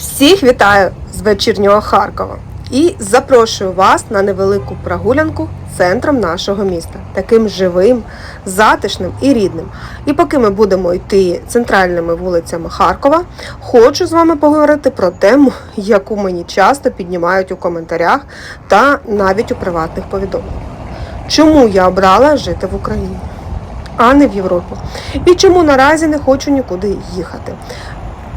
Всіх вітаю з вечірнього Харкова і запрошую вас на невелику прогулянку центром нашого міста, таким живим, затишним і рідним. І поки ми будемо йти центральними вулицями Харкова, хочу з вами поговорити про тему, яку мені часто піднімають у коментарях та навіть у приватних повідомленнях. Чому я обрала жити в Україні? а не в Європі. І чому наразі не хочу нікуди їхати.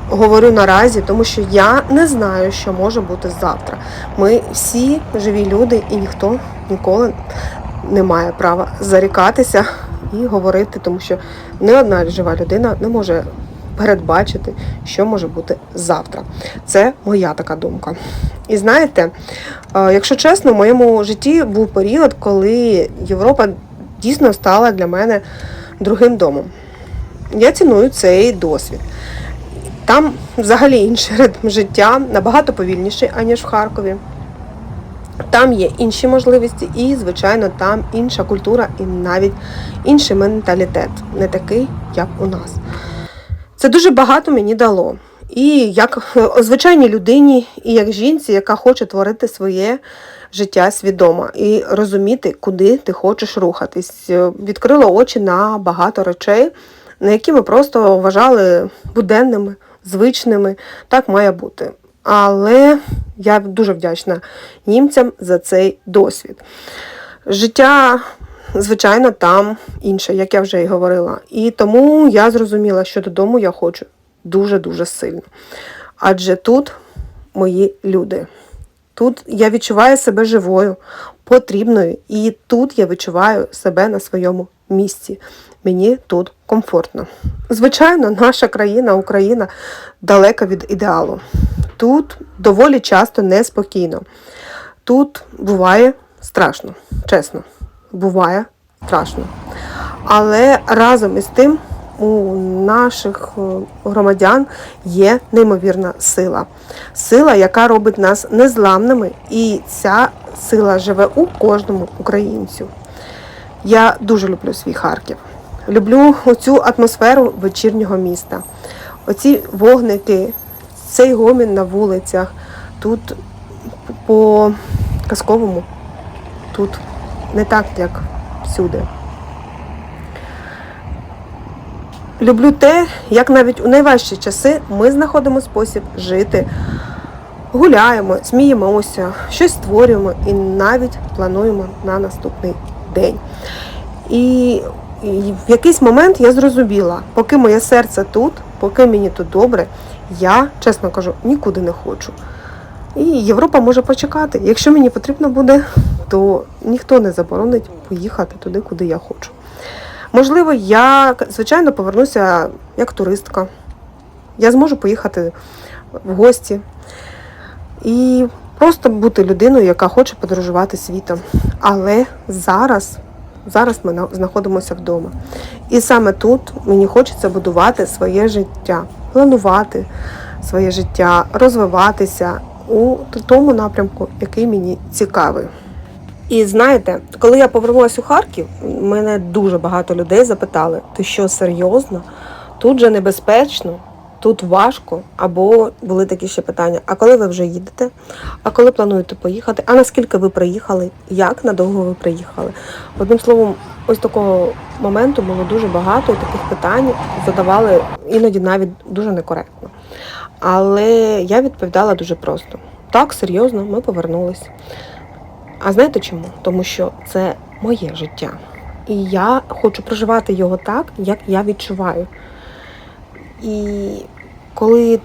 Говорю наразі, тому що я не знаю, що може бути завтра. Ми всі живі люди, і ніхто ніколи не має права зарікатися і говорити, тому що не одна жива людина не може передбачити, що може бути завтра. Це моя така думка. І знаєте, е, якщо чесно, в моєму житті був період, коли Європа дійсно стала для мене другим домом. Я ціную цей досвід. Там взагалі інший ритм життя, набагато повільніший, аніж в Харкові. Там є інші можливості, і, звичайно, там інша культура і навіть інший менталітет, не такий, як у нас. Це дуже багато мені дало. І як е, звичайній людині, і як жінці, яка хоче творити своє життя свідомо і розуміти, куди ти хочеш рухатись. Е, Відкрила очі на багато речей, на які ми просто вважали буденними, звичними. Так має бути. Але я дуже вдячна німцям за цей досвід. Життя, звичайно, там інше, як я вже і говорила. І тому я зрозуміла, що додому я хочу дуже-дуже сильно. Адже тут мої люди. Тут я відчуваю себе живою, потрібною, і тут я відчуваю себе на своєму місці. Мені тут комфортно. Звичайно, наша країна, Україна далека від ідеалу. Тут доволі часто неспокійно. Тут буває страшно, чесно, буває страшно. Але разом із тим у наших е, громадян є неймовірна сила. Сила, яка робить нас незламними, і ця сила живе у кожному українцю. Я дуже люблю свій Харків. Люблю оцю атмосферу вечірнього міста. Оці вогники, цей гомін на вулицях. Тут по казковому, тут не так, як всюди. Люблю те, як навіть у найважчі часи ми знаходимо спосіб жити, гуляємо, сміємося, щось створюємо і навіть плануємо на наступний день. І, в якийсь момент я зрозуміла, поки моє серце тут, поки мені тут добре, я, чесно кажу, нікуди не хочу. І Європа може почекати. Якщо мені потрібно буде, то ніхто не заборонить поїхати туди, куди я хочу. Можливо, я, звичайно, повернуся як туристка. Я зможу поїхати в гості і просто бути людиною, яка хоче подорожувати світом. Але зараз, зараз ми знаходимося вдома. І саме тут мені хочеться будувати своє життя, планувати своє життя, розвиватися у тому напрямку, який мені цікавий. І знаєте, коли я повернулася у Харків, мене дуже багато людей запитали: ти що серйозно? Тут же небезпечно, тут важко. Або були такі ще питання: а коли ви вже їдете? А коли плануєте поїхати? А наскільки ви приїхали? Як надовго ви приїхали? Одним словом, ось такого моменту було дуже багато, і таких питань задавали іноді навіть дуже некоректно. Але я відповідала дуже просто: так, серйозно, ми повернулись. А знаєте чому? Тому що це моє життя. І я хочу проживати його так, як я відчуваю. І коли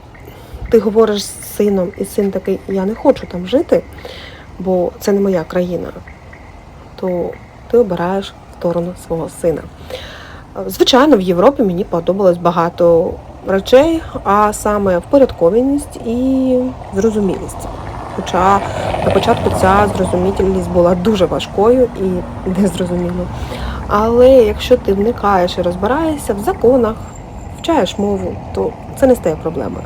ти говориш з сином, і син такий, я не хочу там жити, бо це не моя країна, то ти обираєш сторону свого сина. Звичайно, в Європі мені подобалось багато речей, а саме впорядкованість і зрозумілість. Хоча на початку ця зрозумітельність була дуже важкою і незрозумілою. Але якщо ти вникаєш і розбираєшся в законах, вчаєш мову, то це не стає проблемою.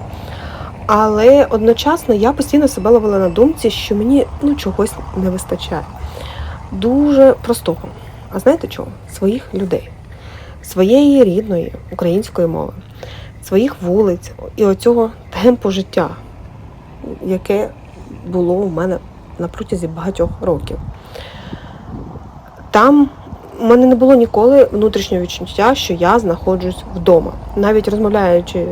Але одночасно я постійно себе ловила на думці, що мені ну, чогось не вистачає. Дуже простого. А знаєте чого? Своїх людей, своєї рідної української мови, своїх вулиць і оцього темпу життя. яке було у мене на протязі багатьох років. Там у мене не було ніколи внутрішнього відчуття, що я знаходжусь вдома. Навіть розмовляючи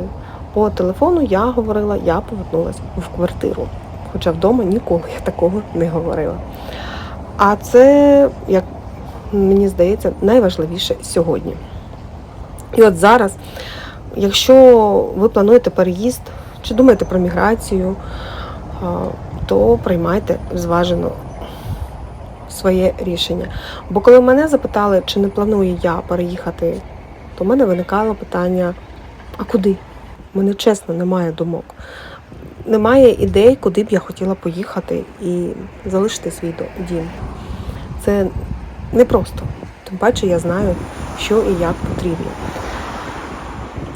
по телефону, я говорила, я повернулася в квартиру. Хоча вдома ніколи я такого не говорила. А це, як мені здається, найважливіше сьогодні. І от зараз, якщо ви плануєте переїзд чи думаєте про міграцію, то приймайте зважено своє рішення. Бо коли мене запитали, чи не планую я переїхати, то в мене виникало питання: а куди? У мене чесно немає думок. Немає ідей, куди б я хотіла поїхати і залишити свій дім. Це непросто. Тим паче я знаю, що і як потрібно.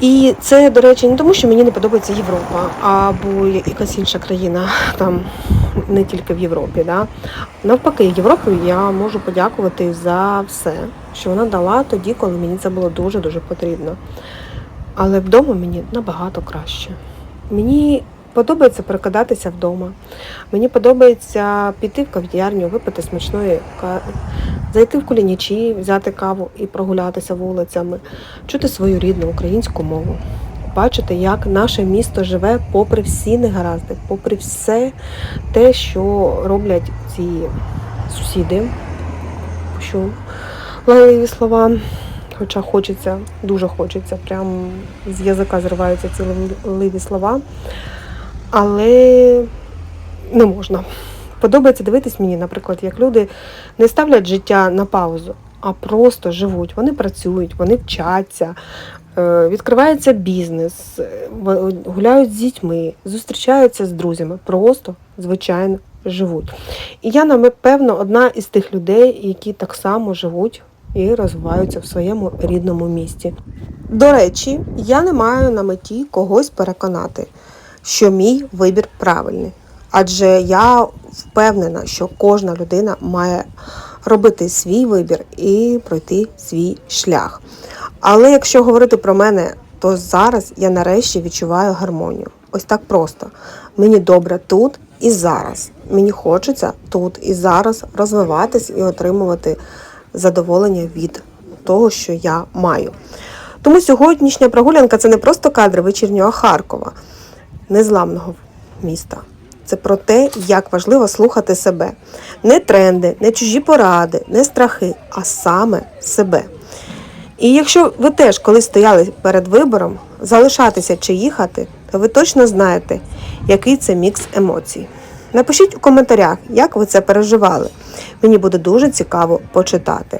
І це, до речі, не тому, що мені не подобається Європа або якась інша країна, там не тільки в Європі. Да? Навпаки, Європу я можу подякувати за все, що вона дала тоді, коли мені це було дуже-дуже потрібно. Але вдома мені набагато краще. Мені подобається перекладатися вдома. Мені подобається піти в кав'ярню, випити смачної зайти в кулінічі, взяти каву і прогулятися вулицями, чути свою рідну українську мову, бачити, як наше місто живе попри всі негаразди, попри все те, що роблять ці сусіди, що лайливі слова. Хоча хочеться, дуже хочеться, прям з язика зриваються ці лайливі слова. Але не можна. Подобається дивитись мені, наприклад, як люди не ставлять життя на паузу, а просто живуть. Вони працюють, вони вчаться, е, відкривається бізнес, гуляють з дітьми, зустрічаються з друзями, просто звичайно живуть. І я, напевно, одна із тих людей, які так само живуть і розвиваються в своєму рідному місті. До речі, я не маю на меті когось переконати, що мій вибір правильний. Адже я впевнена, що кожна людина має робити свій вибір і пройти свій шлях. Але якщо говорити про мене, то зараз я нарешті відчуваю гармонію. Ось так просто. Мені добре тут і зараз. Мені хочеться тут і зараз розвиватись і отримувати задоволення від того, що я маю. Тому сьогоднішня прогулянка це не просто кадри вечірнього Харкова, незламного міста. Це про те, як важливо слухати себе. Не тренди, не чужі поради, не страхи, а саме себе. І якщо ви теж колись стояли перед вибором, залишатися чи їхати, то ви точно знаєте, який це мікс емоцій. Напишіть у коментарях, як ви це переживали. Мені буде дуже цікаво почитати.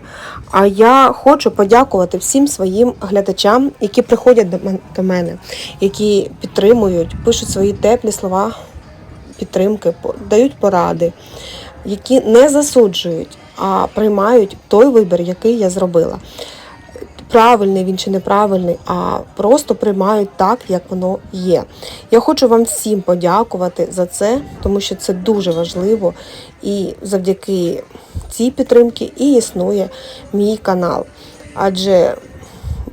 А я хочу подякувати всім своїм глядачам, які приходять до мен- до мене, які підтримують, пишуть свої теплі слова підтримки, дають поради, які не засуджують, а приймають той вибір, який я зробила. Правильний він чи неправильний, а просто приймають так, як воно є. Я хочу вам всім подякувати за це, тому що це дуже важливо. І завдяки цій підтримці і існує мій канал. Адже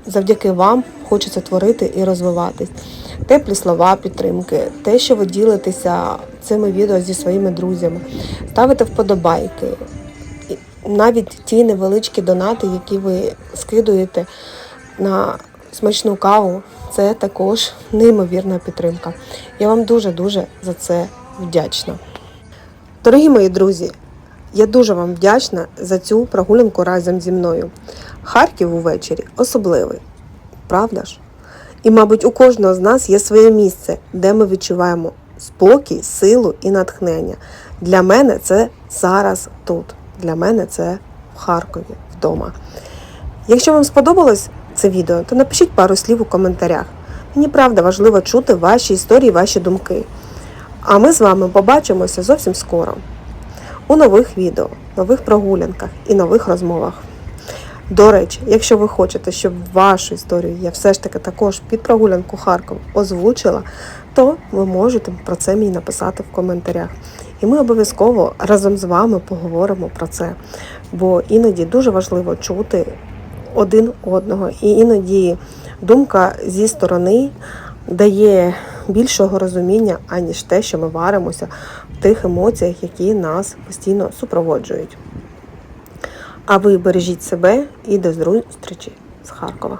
завдяки вам хочеться творити і розвиватись. Теплі слова підтримки, те, що ви ділитеся цими відео зі своїми друзями, ставите вподобайки, і навіть ті невеличкі донати, які ви скидуєте на смачну каву, це також неймовірна підтримка. Я вам дуже-дуже за це вдячна. Дорогі мої друзі, я дуже вам вдячна за цю прогулянку разом зі мною. Харків увечері особливий, правда ж? І, мабуть, у кожного з нас є своє місце, де ми відчуваємо спокій, силу і натхнення. Для мене це зараз тут. Для мене це в Харкові вдома. Якщо вам сподобалось це відео, то напишіть пару слів у коментарях. Мені правда важливо чути ваші історії, ваші думки. А ми з вами побачимося зовсім скоро у нових відео, нових прогулянках і нових розмовах. До речі, якщо ви хочете, щоб вашу історію я все ж таки також під прогулянку Харков озвучила, то ви можете про це мені написати в коментарях. І ми обов'язково разом з вами поговоримо про це. Бо іноді дуже важливо чути один одного, і іноді думка зі сторони дає більшого розуміння, аніж те, що ми варимося в тих емоціях, які нас постійно супроводжують. А ви бережіть себе і до зустрічі з Харкова.